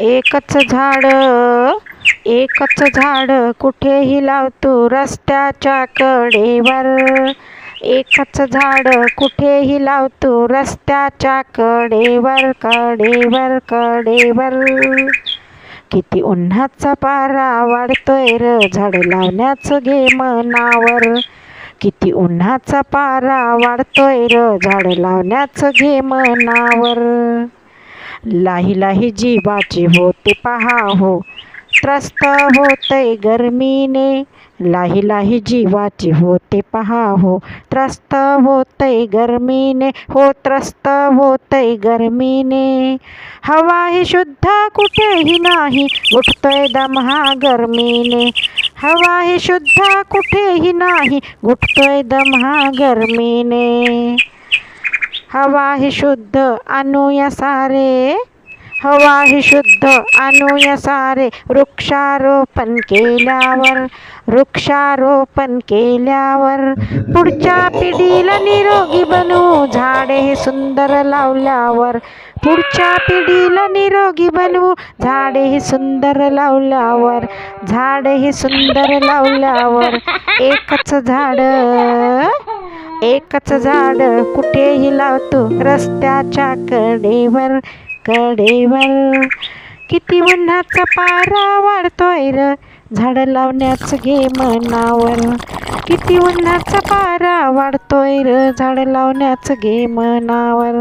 एकच झाड एकच झाड कुठेही लावतो रस्त्याच्या कडेवर. एकच झाड कुठेही लावतो रस्त्याच्या कडेवर कडेवर कडेवर. किती उन्हाचा पारा वाढतोय र झाड लावण्याचं घे मनावर किती उन्हाचा पारा वाढतोय र झाड लावण्याचं घे मनावर लाही लाही जीवाची होते पहा हो. त्रस्त होते गर्मीने. लाही लाही जीवाची होते पहा हो. त्रस्त होते गर्मीने. हो त्रस्त होते गर्मीने. हवा ही शुद्ध कुठेही नाही. उठतोय दम हा गर्मीने. हवा ही शुद्ध कुठेही नाही. उठतोय दम हा गर्मीने. हवा ही शुद्ध अनुया सारे. हवा ही शुद्ध अनुया सारे. वृक्षारोपण केल्यावर वृक्षारोपण केल्यावर पुढच्या पिढीला निरोगी बनवू झाडे हे सुंदर लावल्यावर पुढच्या पिढीला निरोगी बनवू झाडे हे सुंदर लावल्यावर झाडे हे सुंदर लावल्यावर एकच झाड. एकच झाड कुठेही लावतो रस्त्याच्या कडेवर कडेवर. किती उन्हाचा पारा वाढतोय र झाड लावण्याचं घे मनावर किती उन्हाचा पारा वाढतोय र झाड लावण्याचं घे मनावर